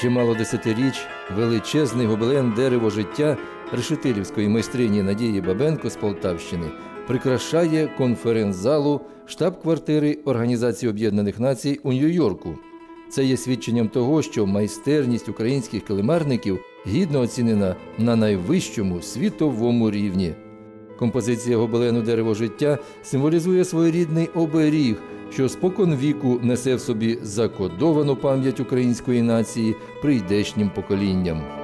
Чимало десятиріч величезний гобелен дерево життя решетилівської майстрині Надії Бабенко з Полтавщини прикрашає конференц-залу штаб-квартири Організації Об'єднаних Націй у Нью-Йорку. Це є свідченням того, що майстерність українських килимарників гідно оцінена на найвищому світовому рівні. Композиція гобелену дерево життя символізує своєрідний оберіг, що спокон віку несе в собі закодовану пам'ять української нації прийдешнім поколінням.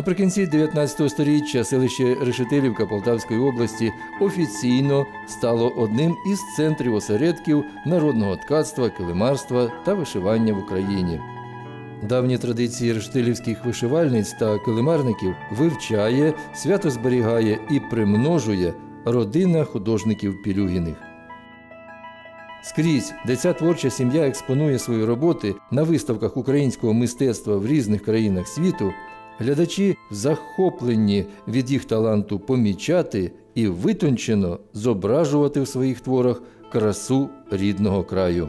Наприкінці 19 століття селище Решетилівка Полтавської області офіційно стало одним із центрів осередків народного ткацтва, килимарства та вишивання в Україні. Давні традиції рештилівських вишивальниць та килимарників вивчає, свято зберігає і примножує родина художників Пілюгіних. Скрізь, де ця творча сім'я експонує свої роботи на виставках українського мистецтва в різних країнах світу, глядачі захоплені від їх таланту помічати і витончено зображувати в своїх творах красу рідного краю.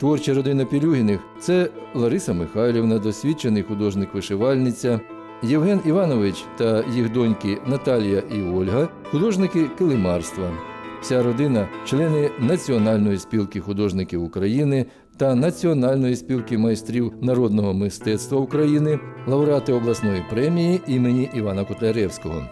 Творча родина Пілюгіних це Лариса Михайлівна, досвідчений художник-вишивальниця, Євген Іванович та їх доньки Наталія і Ольга, художники килимарства. Вся родина члени Національної спілки художників України та Національної спілки майстрів народного мистецтва України, лауреати обласної премії імені Івана Котляревського.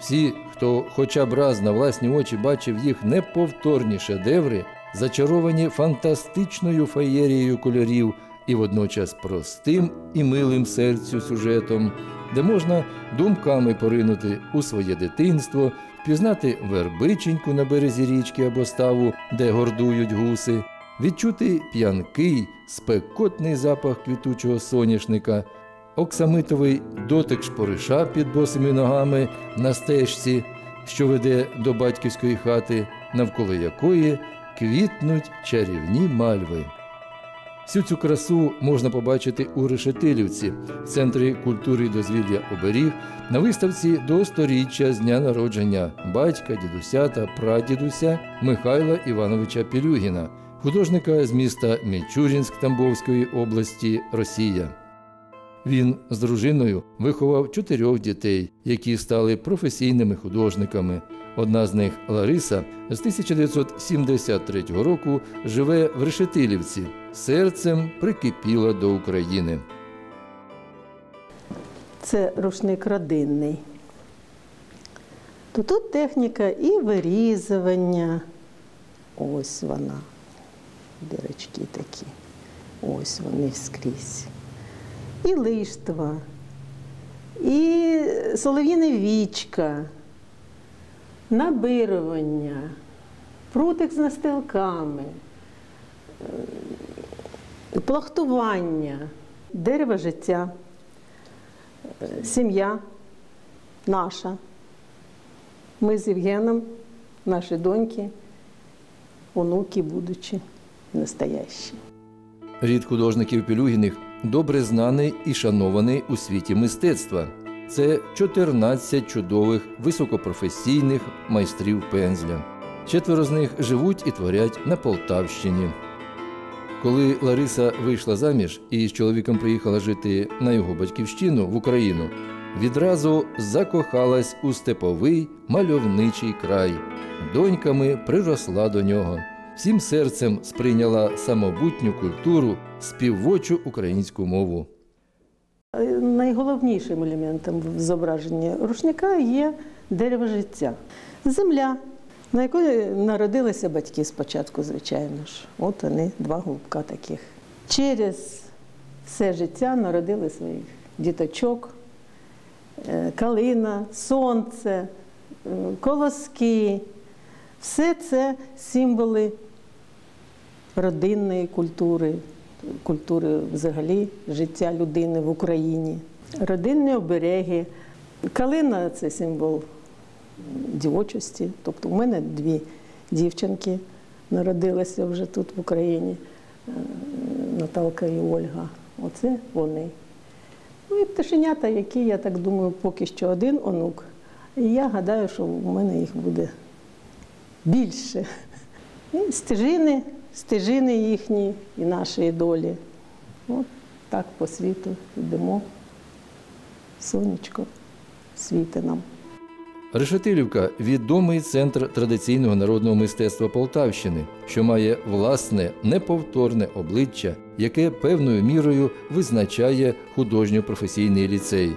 Всі, хто хоча б раз на власні очі бачив їх неповторні шедеври, зачаровані фантастичною феєрією кольорів і водночас простим і милим серцю сюжетом, де можна думками поринути у своє дитинство, впізнати вербиченьку на березі річки або ставу, де гордують гуси, відчути п'янкий, спекотний запах квітучого соняшника, оксамитовий дотик шпориша під босими ногами на стежці, що веде до батьківської хати, навколо якої квітнуть чарівні мальви. Всю цю красу можна побачити у Решетилівці, центрі культури і дозвілля оберіг, на виставці до сторіччя з дня народження батька, дідуся та прадідуся Михайла Івановича Пілюгіна, художника з міста Мічурінськ Тамбовської області, Росія. Він з дружиною виховав чотирьох дітей, які стали професійними художниками. Одна з них Лариса з 1973 року живе в Решетилівці, серцем прикипіла до України. Це рушник родинний. То тут техніка і вирізування. Ось вона. Дірочки такі. Ось вони скрізь. І лиштва, і солов'їне вічка, набирування, прутик з настилками, е, плахтування, дерево життя, е, сім'я наша. Ми з Євгеном, наші доньки, онуки будучи, настоящі. Рід художників Пілюгіних добре знаний і шанований у світі мистецтва. Це 14 чудових високопрофесійних майстрів пензля. Четверо з них живуть і творять на Полтавщині. Коли Лариса вийшла заміж і з чоловіком приїхала жити на його батьківщину в Україну, відразу закохалась у степовий мальовничий край. Доньками приросла до нього. Всім серцем сприйняла самобутню культуру, співочу українську мову. Найголовнішим елементом в зображенні рушника є дерево життя. Земля, на якої народилися батьки спочатку, звичайно ж. От вони, два голубка таких. Через все життя народили своїх діточок, е, калина, сонце, е, колоски. Все це символи родинної культури, культури взагалі життя людини в Україні. Родинні обереги. Калина це символ дівочості. Тобто у мене дві дівчинки народилися вже тут в Україні. Е, Наталка і Ольга. Оце вони. Ну і пташенята, які, я так думаю, поки що один онук. І я гадаю, що в мене їх буде більше. І стежини, стежини їхні і нашої долі. От так по світу йдемо. Сонечко світи нам. Решетилівка відомий центр традиційного народного мистецтва Полтавщини, що має власне неповторне обличчя, яке певною мірою визначає художньо-професійний ліцей.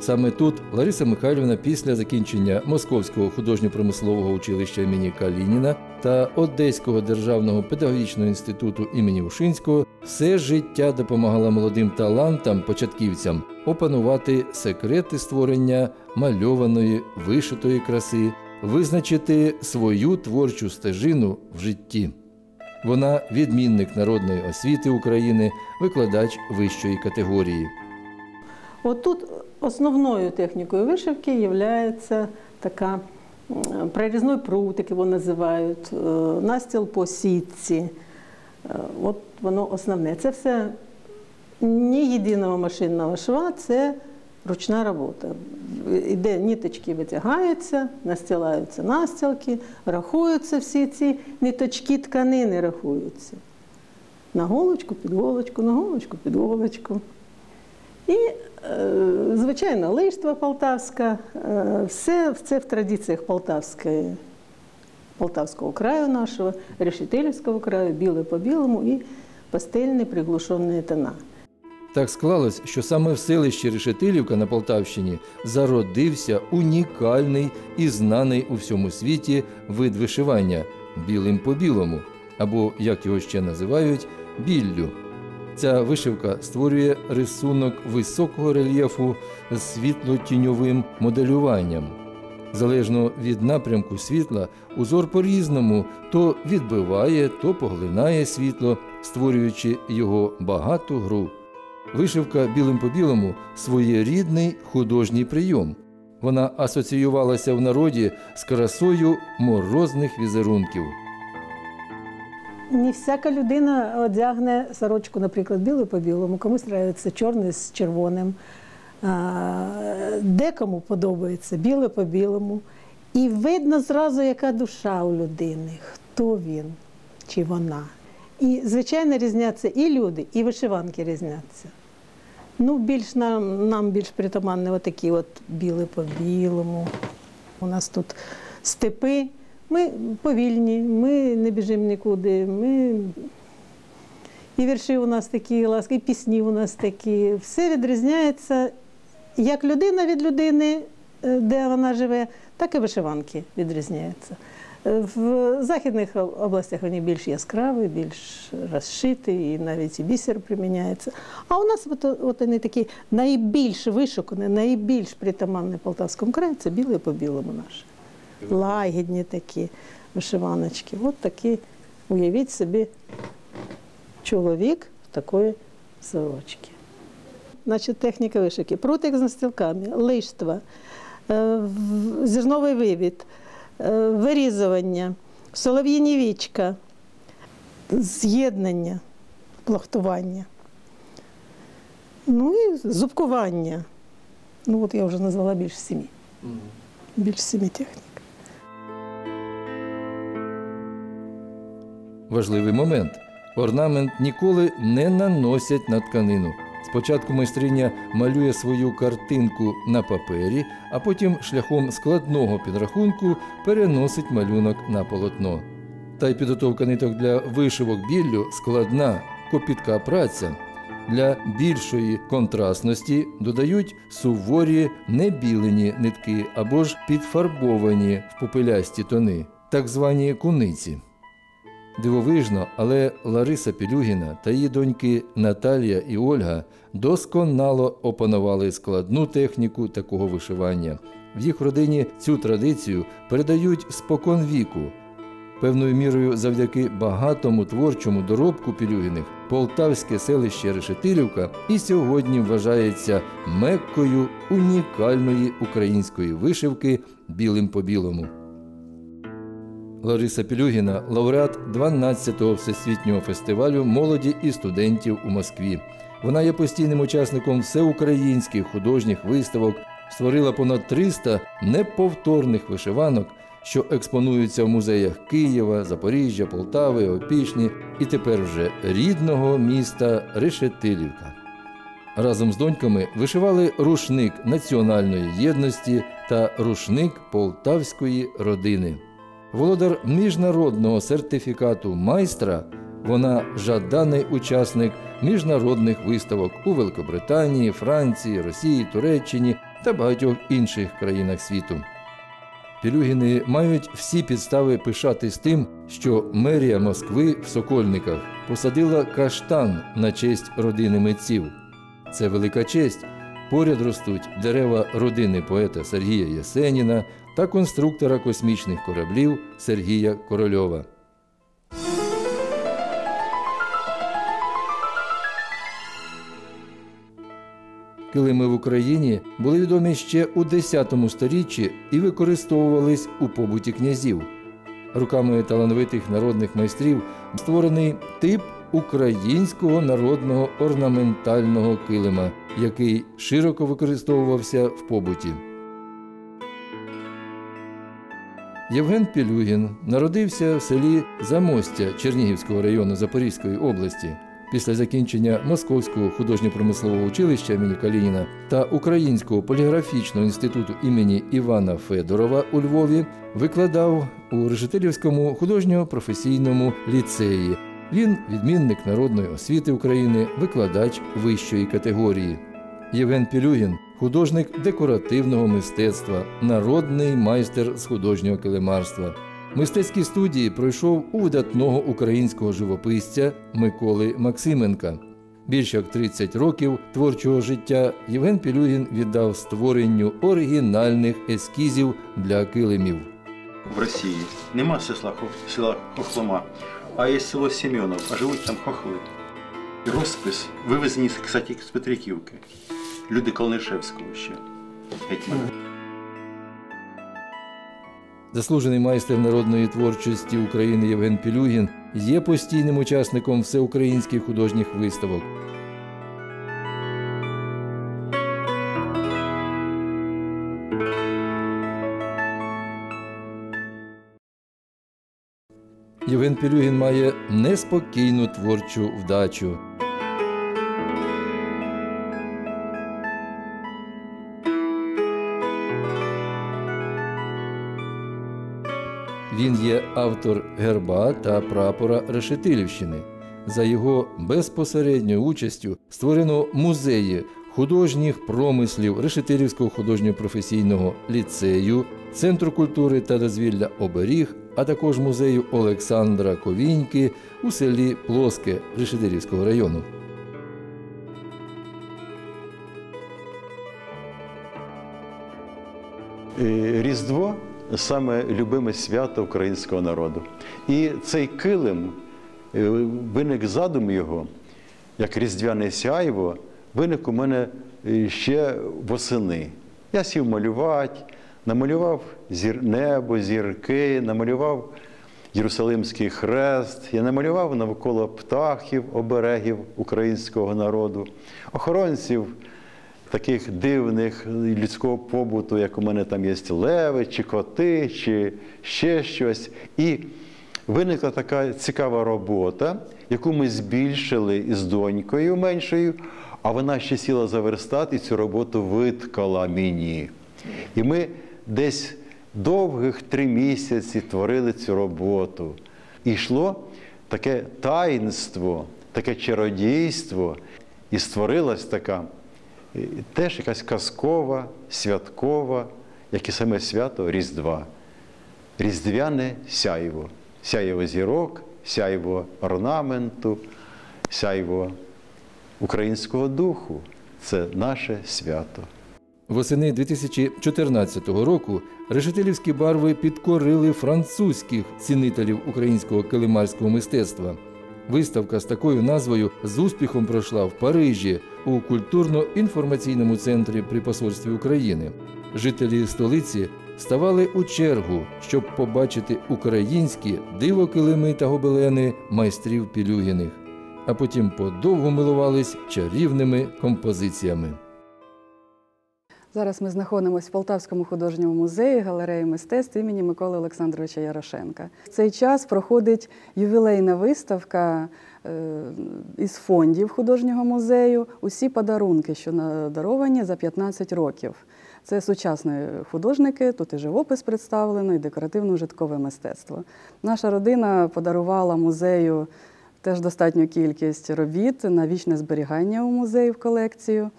Саме тут Лариса Михайлівна після закінчення Московського художньо-промислового училища імені Калініна та Одеського державного педагогічного інституту імені Ушинського все життя допомагала молодим талантам, початківцям опанувати секрети створення мальованої вишитої краси, визначити свою творчу стежину в житті. Вона відмінник народної освіти України, викладач вищої категорії. От тут основною технікою вишивки є така м, прорізний прутик, його називають, е, настіл по сітці. Е, От воно основне. Це все ні єдиного машинного шва, це ручна робота. Іде ниточки витягаються, настилаються настілки, рахуються всі ці ниточки тканини рахуються. На голочку, під голочку, на голочку, під голочку. І, е, звичайно, лиштва полтавська, е, все це в традиціях Полтавської, Полтавського краю нашого, Решетилівського краю, біле по білому і пастельні приглушені тона. Так склалось, що саме в селищі Решетилівка на Полтавщині зародився унікальний і знаний у всьому світі вид вишивання білим по білому, або як його ще називають, біллю. Ця вишивка створює рисунок високого рельєфу з світло-тіньовим моделюванням. Залежно від напрямку світла, узор по-різному то відбиває, то поглинає світло, створюючи його багату гру. Вишивка білим по білому своєрідний художній прийом. Вона асоціювалася в народі з красою морозних візерунків. Не всяка людина одягне сорочку, наприклад, білу по білому, комусь подобається чорний з червоним, декому подобається біле по білому. І видно зразу, яка душа у людини, хто він чи вона. І, звичайно, різняться і люди, і вишиванки різняться. Ну, більш нам, нам більш притаманні отакі от біле по білому. У нас тут степи. Ми повільні, ми не біжимо нікуди. Ми... І вірші у нас такі ласки, і пісні у нас такі. Все відрізняється як людина від людини, е, де вона живе, так і вишиванки відрізняються. Е, В західних областях вони більш яскраві, більш розшиті, і навіть і бісер приміняється. А у нас от, от вони такі найбільш вишукані, найбільш притаманні Полтавському краю це біле по білому наше. Лагідні такі вишиваночки. От такі, уявіть собі, чоловік в такої сорочки. Значить, техніка вишивки. Прутик з настілками, лиштва, е, зерновий вивід, е, вирізування, солов'їні вічка, з'єднання, плахтування. Ну і зубкування. Ну, от я вже назвала більше сім'ї. Більше сім'ї технік. Важливий момент. Орнамент ніколи не наносять на тканину. Спочатку майстриня малює свою картинку на папері, а потім шляхом складного підрахунку переносить малюнок на полотно. Та й підготовка ниток для вишивок біллю складна, копітка праця. Для більшої контрастності додають суворі небілені нитки або ж підфарбовані в попелясті тони, так звані куниці. Дивовижно, але Лариса Пілюгіна та її доньки Наталія і Ольга досконало опанували складну техніку такого вишивання. В їх родині цю традицію передають спокон віку. Певною мірою завдяки багатому творчому доробку Пілюгіних полтавське селище Решетилівка і сьогодні вважається меккою унікальної української вишивки білим по білому. Лариса Пілюгіна лауреат 12-го всесвітнього фестивалю молоді і студентів у Москві. Вона є постійним учасником всеукраїнських художніх виставок, створила понад 300 неповторних вишиванок, що експонуються в музеях Києва, Запоріжжя, Полтави, Опішні і тепер вже рідного міста Решетилівка. Разом з доньками вишивали рушник національної єдності та рушник полтавської родини. Володар міжнародного сертифікату майстра, вона жаданий учасник міжнародних виставок у Великобританії, Франції, Росії, Туреччині та багатьох інших країнах світу. Пілюгіни мають всі підстави пишатись тим, що мерія Москви в Сокольниках посадила каштан на честь родини митців. Це велика честь. Поряд ростуть дерева родини поета Сергія Єсеніна та конструктора космічних кораблів Сергія Корольова. Килими в Україні були відомі ще у X сторіччі і використовувались у побуті князів. Руками талановитих народних майстрів створений тип українського народного орнаментального килима, який широко використовувався в побуті. Євген Пілюгін народився в селі Замостя Чернігівського району Запорізької області. Після закінчення Московського художньо-промислового училища імені Калініна та Українського поліграфічного інституту імені Івана Федорова у Львові викладав у Решетилівському художньо-професійному ліцеї. Він відмінник народної освіти України, викладач вищої категорії. Євген Пілюгін художник декоративного мистецтва, народний майстер з художнього килимарства. Мистецькі студії пройшов у видатного українського живописця Миколи Максименка. Більш як 30 років творчого життя Євген Пілюгін віддав створенню оригінальних ескізів для килимів. в Росії нема села, села Хохлома, а є село Семенов, а живуть там хохли. Розпис вивезені, кстати, з Петриківки. Люди Колнишевського ще. Гетьмана. Заслужений майстер народної творчості України Євген Пілюгін є постійним учасником всеукраїнських художніх виставок. Євген Пілюгін має неспокійну творчу вдачу. Він є автор герба та прапора Решетилівщини. За його безпосередньою участю створено музеї художніх промислів Решетилівського художньо-професійного ліцею, Центру культури та дозвілля Оберіг, а також музею Олександра Ковіньки у селі Плоске Решетилівського району. Е, Різдво саме любиме свято українського народу. І цей килим, е, виник задум його, як різдвяне сяйво, виник у мене е, ще восени. Я сів малювати, намалював зір... небо, зірки, намалював Єрусалимський хрест, я намалював навколо птахів, оберегів українського народу, охоронців таких дивних людського побуту, як у мене там є леви, чи коти, чи ще щось. І виникла така цікава робота, яку ми збільшили із донькою меншою, а вона ще сіла за верстат і цю роботу виткала мені. І ми десь довгих три місяці творили цю роботу. І йшло таке таїнство, таке чародійство, і створилась така теж якась казкова, святкова, як і саме свято Різдва. Різдвяне сяйво, сяйво зірок, сяйво орнаменту, сяйво українського духу. Це наше свято. Восени 2014 року решетилівські барви підкорили французьких цінителів українського килимарського мистецтва. Виставка з такою назвою з успіхом пройшла в Парижі у культурно-інформаційному центрі при посольстві України. жителі столиці ставали у чергу, щоб побачити українські дивокилими та гобелени майстрів Пілюгіних, а потім подовго милувались чарівними композиціями. Зараз ми знаходимося в Полтавському художньому музеї галереї мистецтв імені Миколи Олександровича Ярошенка. В цей час проходить ювілейна виставка е, із фондів художнього музею. Усі подарунки, що надаровані за 15 років. Це сучасні художники, тут і живопис представлено, і декоративно-житкове мистецтво. Наша родина подарувала музею теж достатню кількість робіт на вічне зберігання у музеї в колекцію.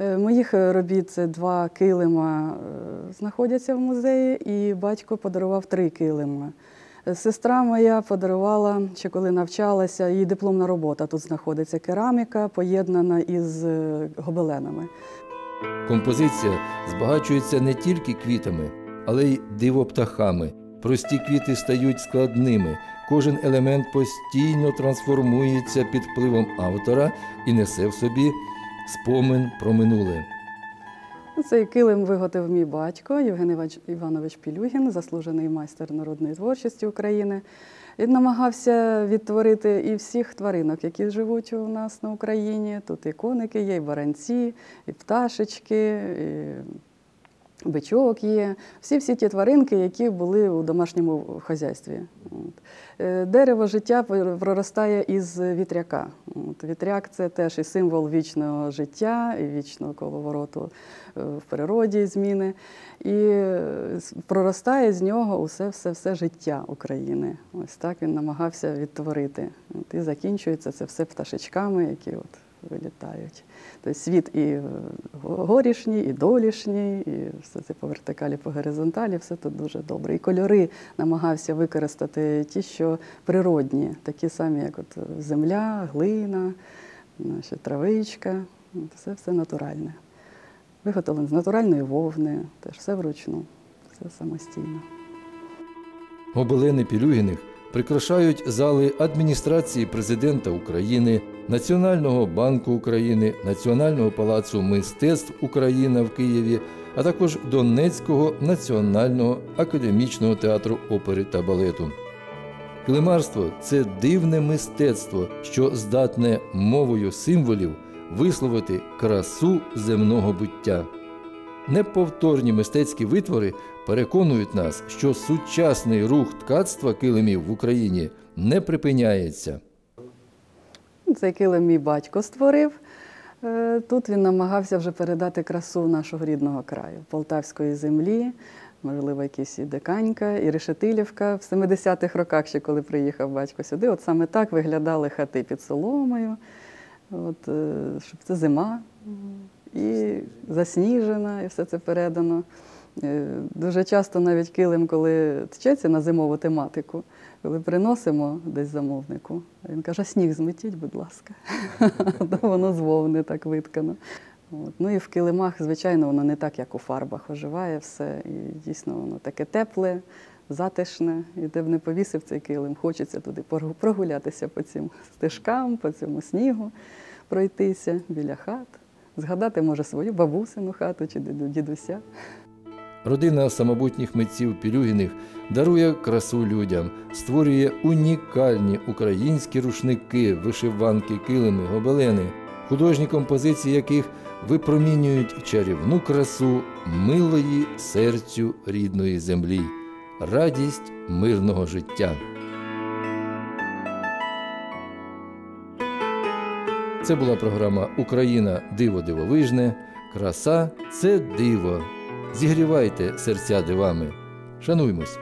Е, Моїх е, робіт два килима е, знаходяться в музеї, і батько подарував три килима. Сестра моя подарувала, ще коли навчалася, її дипломна робота тут знаходиться кераміка, поєднана із гобеленами. Композиція збагачується не тільки квітами, але й дивоптахами. Прості квіти стають складними. Кожен елемент постійно трансформується під впливом автора і несе в собі спомин про минуле. Цей килим виготовив мій батько Євген Іванович Пілюгін, заслужений майстер народної творчості України. Він намагався відтворити і всіх тваринок, які живуть у нас на Україні. Тут і коники є, і баранці, і пташечки, і бичок є. Всі всі ті тваринки, які були у домашньому хазяйстві. Е, Дерево життя проростає із вітряка. Вітряк це теж і символ вічного життя, і вічного коловороту е, в природі зміни. І е, проростає з нього усе, все, все життя України. Ось так він намагався відтворити. І закінчується це все пташечками, які от вилітають. Тобто світ і е, горішній, і долішній, і все це по вертикалі, по горизонталі, все тут дуже добре. І кольори намагався використати ті, що природні, такі самі, як от земля, глина, наша травичка. От Все, натуральне. Виготовлено з натуральної вовни, теж все вручну, все самостійно. Гобелени Пілюгіних прикрашають зали адміністрації президента України, Національного банку України, Національного палацу мистецтв Україна в Києві, а також Донецького національного академічного театру опери та балету. Килимарство це дивне мистецтво, що здатне мовою символів висловити красу земного буття. Неповторні мистецькі витвори переконують нас, що сучасний рух ткацтва килимів в Україні не припиняється. Цей килим мій батько створив. Е, Тут він намагався вже передати красу нашого рідного краю, полтавської землі, можливо, якісь і Диканька, і Решетилівка. В 70-х роках, ще коли приїхав батько сюди, от саме так виглядали хати під соломою, от, е, щоб це зима і засніжена, і все це передано. Е, Дуже часто навіть килим, коли тчеться на зимову тематику, коли приносимо десь замовнику, він каже, сніг зметіть, будь ласка. То воно з вовни так виткано. От. Ну і в килимах, звичайно, воно не так, як у фарбах оживає все. І дійсно воно таке тепле, затишне. І де б не повісив цей килим, хочеться туди прогулятися по цим стежкам, по цьому снігу, пройтися біля хат, згадати, може, свою бабусину хату чи дідуся. Родина самобутніх митців Пілюгіних дарує красу людям, створює унікальні українські рушники, вишиванки, килими, гобелени, художні композиції яких випромінюють чарівну красу милої серцю рідної землі, радість мирного життя. Це була програма Україна диво дивовижне. Краса це диво. Зігрівайте серця дивами. Шануймось!